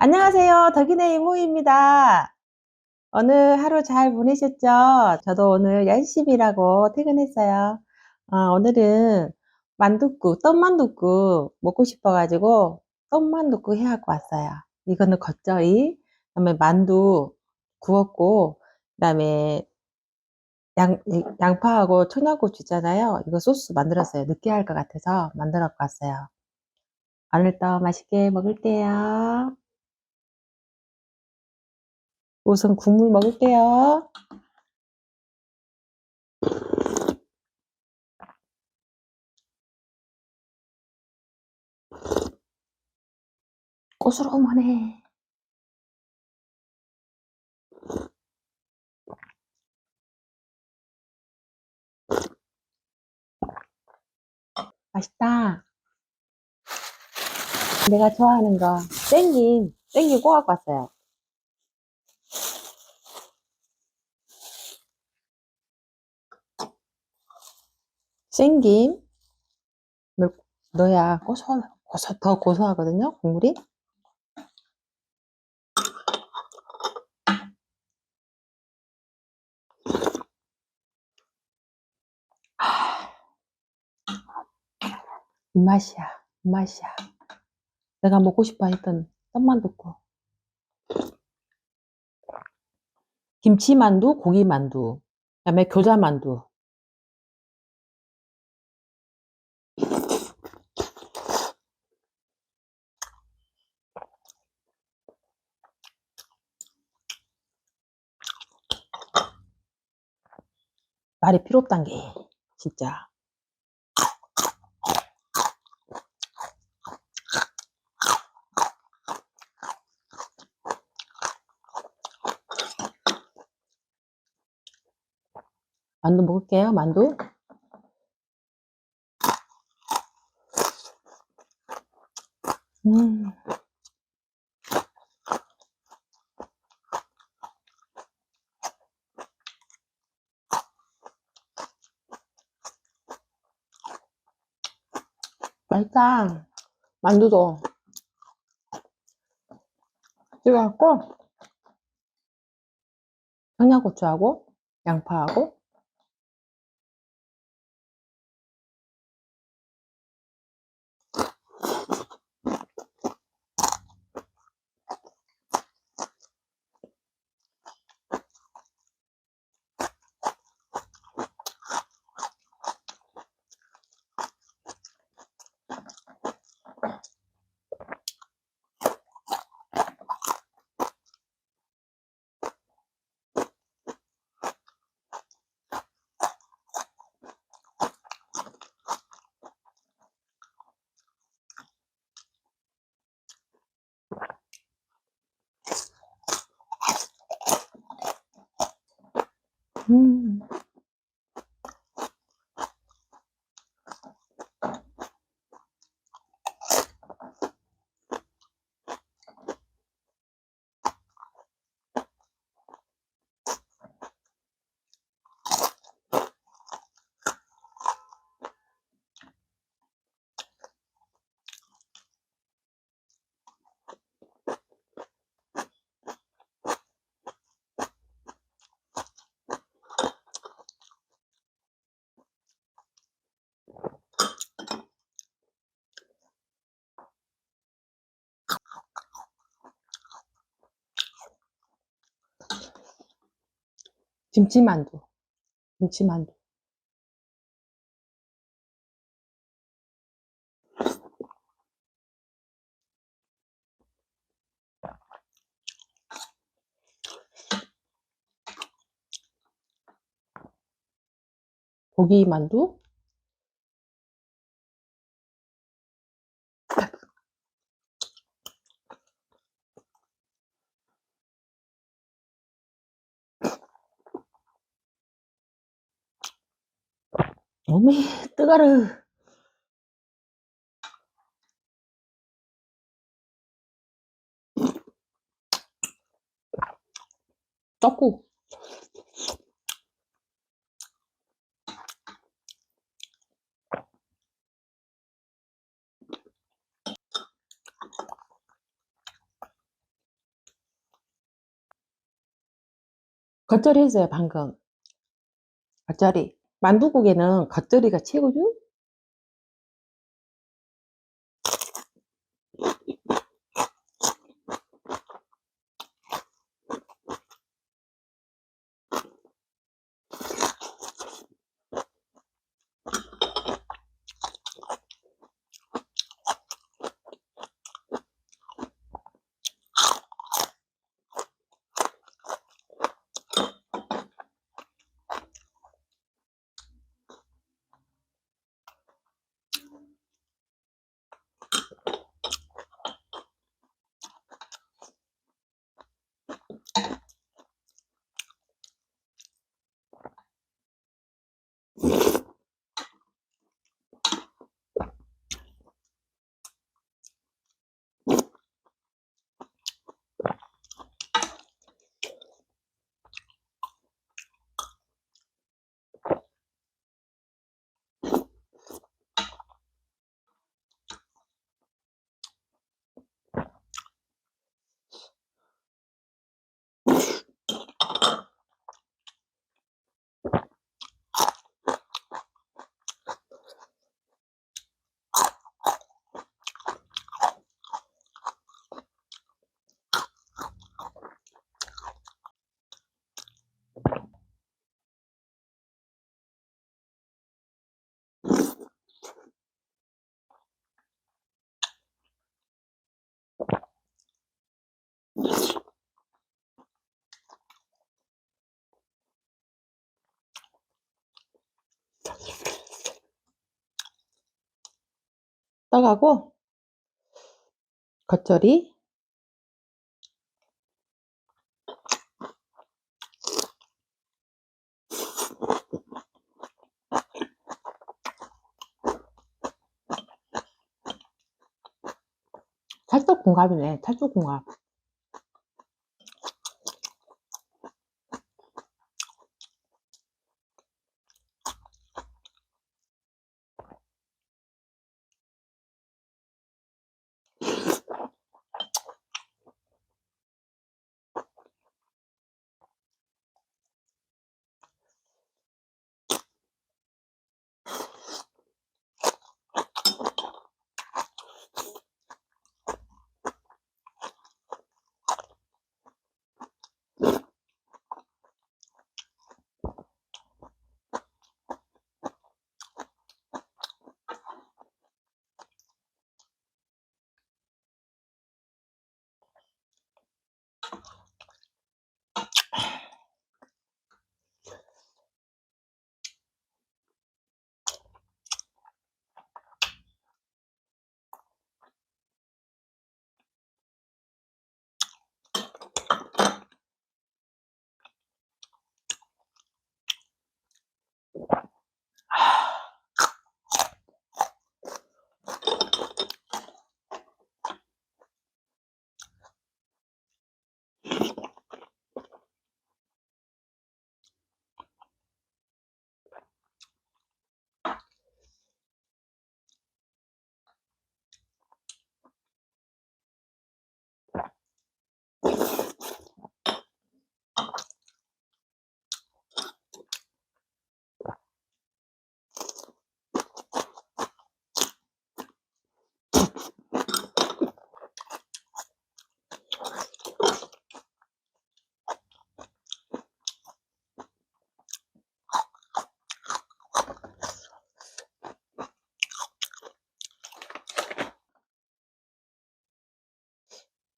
안녕하세요. 덕인의 이모입니다. 오늘 하루 잘 보내셨죠? 저도 오늘 열심히 일하고 퇴근했어요. 어, 오늘은 만둣국, 떡만둣국 먹고 싶어가지고 떡만둣국 해갖고 왔어요. 이거는 겉절이, 그 다음에 만두 구웠고, 그 다음에 양, 양파하고 청양고추 있잖아요. 이거 소스 만들었어요. 느끼할 것 같아서 만들어 왔어요. 오늘도 맛있게 먹을게요. 우선 국물 먹을게요. 고스름하네. 맛있다. 내가 좋아하는 거 땡김, 꼭 갖고 왔어요. 생김 물 넣어야 고소, 고소, 더 고소하거든요, 국물이. 아, 입맛이야, 입맛이야. 내가 먹고 싶어 했던 떡만둣국. 김치만두, 고기만두, 그 다음에 교자만두. 말이 필요 없단 게 진짜. 만두 먹을게요, 만두. 음. 맛있다. 만두도. 찍어갖고, 청양고추하고, 양파하고, 음. 김치만두. 김치만두. 고기 만두. 어메, 뜨거르. 떡국. 겉절이 했어요, 방금. 겉절이. 만두국에는 겉절이가 최고죠? 떡하고 겉절이 찰떡궁합이네 찰떡궁합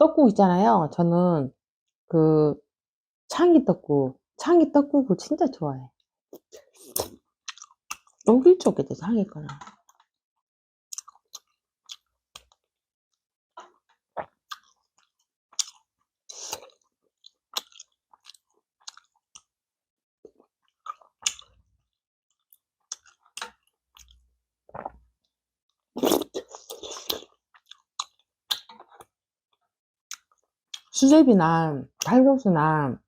떡국 있잖아요. 저는 그 창이 떡국, 창이 떡국을 진짜 좋아해. 여기 쪽에 창이 거나. 수제비나 칼국수나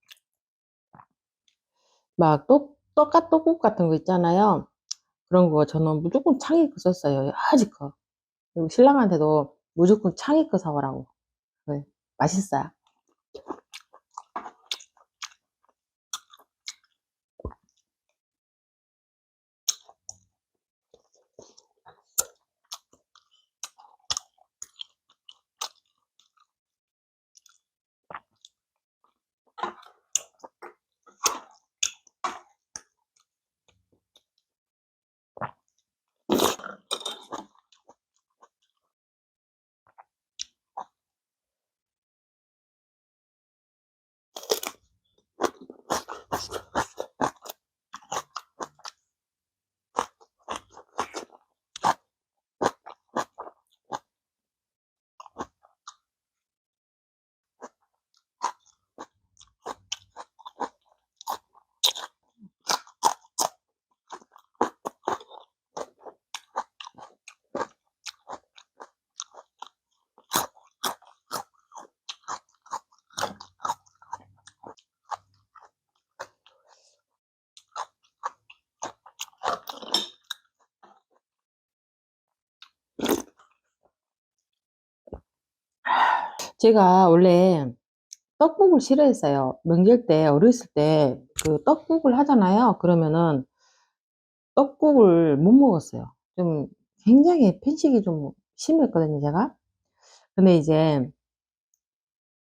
막 떡, 떡과 떡국 같은 거 있잖아요. 그런 거 저는 무조건 창이 거 썼어요. 아직 거. 그리고 신랑한테도 무조건 창이 거 사오라고. 네, 맛있어요. 제가 원래 떡국을 싫어했어요. 명절 때 어렸을 때 그 떡국을 하잖아요. 그러면은 떡국을 못 먹었어요. 좀 굉장히 편식이 좀 심했거든요, 제가. 근데 이제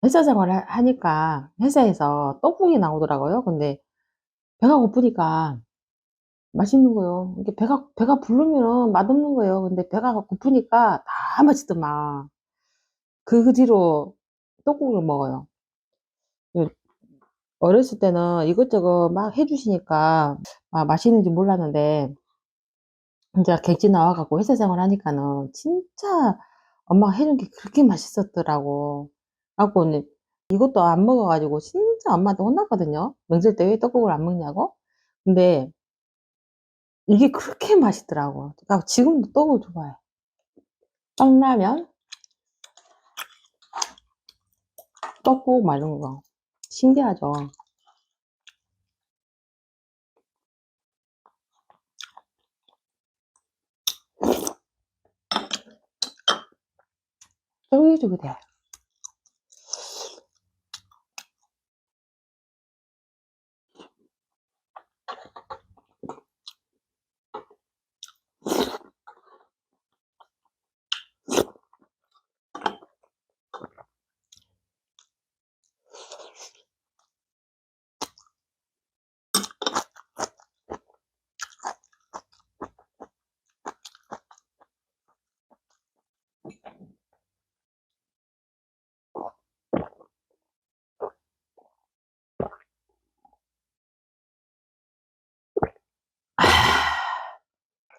회사 생활을 하니까 회사에서 떡국이 나오더라고요. 근데 배가 고프니까 맛있는 거요. 이게 배가 배가 부르면은 맛없는 거예요. 근데 배가 고프니까 다 맛있더만. 그 뒤로 떡국을 먹어요. 그 어렸을 때는 이것저것 막 해주시니까 아, 맛있는지 몰랐는데 이제 객지 나와갖고 회사 생활 하니까는 진짜 엄마가 해준 게 그렇게 맛있었더라고. 갖고 이제 이것도 안 먹어가지고 진짜 엄마한테 혼났거든요. 명절 때 왜 떡국을 안 먹냐고. 근데 이게 그렇게 맛있더라고. 그러니까 지금도 떡을 좋아해. 떡라면, 떡국 막 이런 거. 신기하죠. 쫄깃쫄깃해.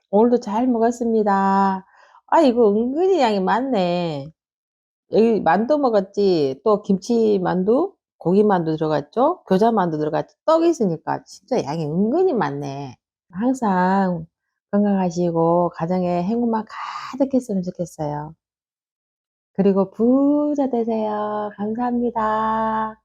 오늘도 잘 먹었습니다. 아, 이거 은근히 양이 많네. 여기 만두 먹었지, 또 김치 만두, 고기 만두 들어갔죠? 겨자 만두 들어갔죠? 떡이 있으니까 진짜 양이 은근히 많네. 항상 건강하시고 가정에 행운만 가득했으면 좋겠어요. 그리고 부자 되세요. 감사합니다.